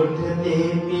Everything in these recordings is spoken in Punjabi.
उठते P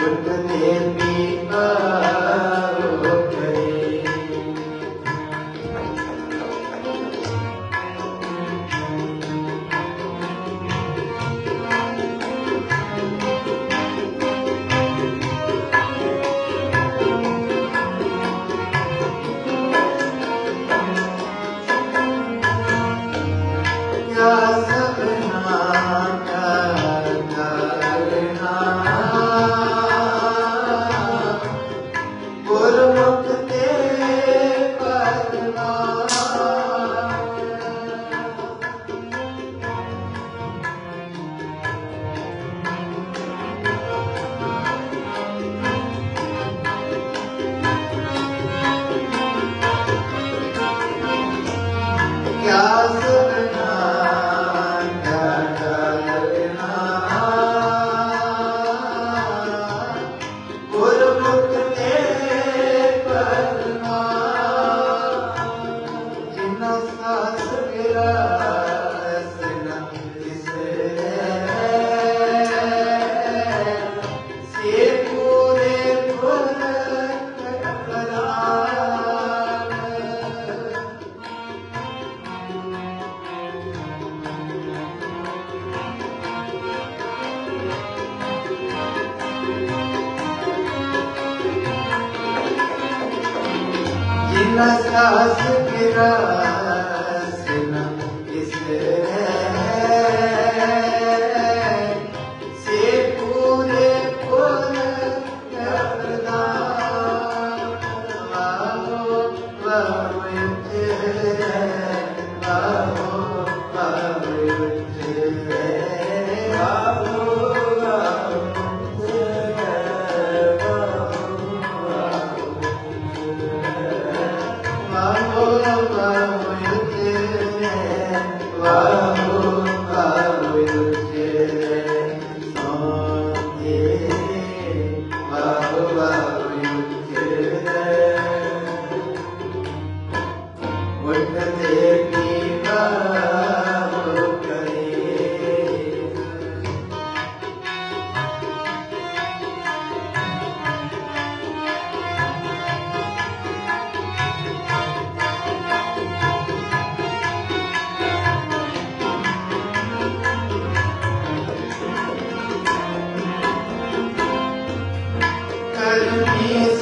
Gurdev graças, graças Hallelujah.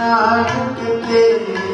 Nanak तेरे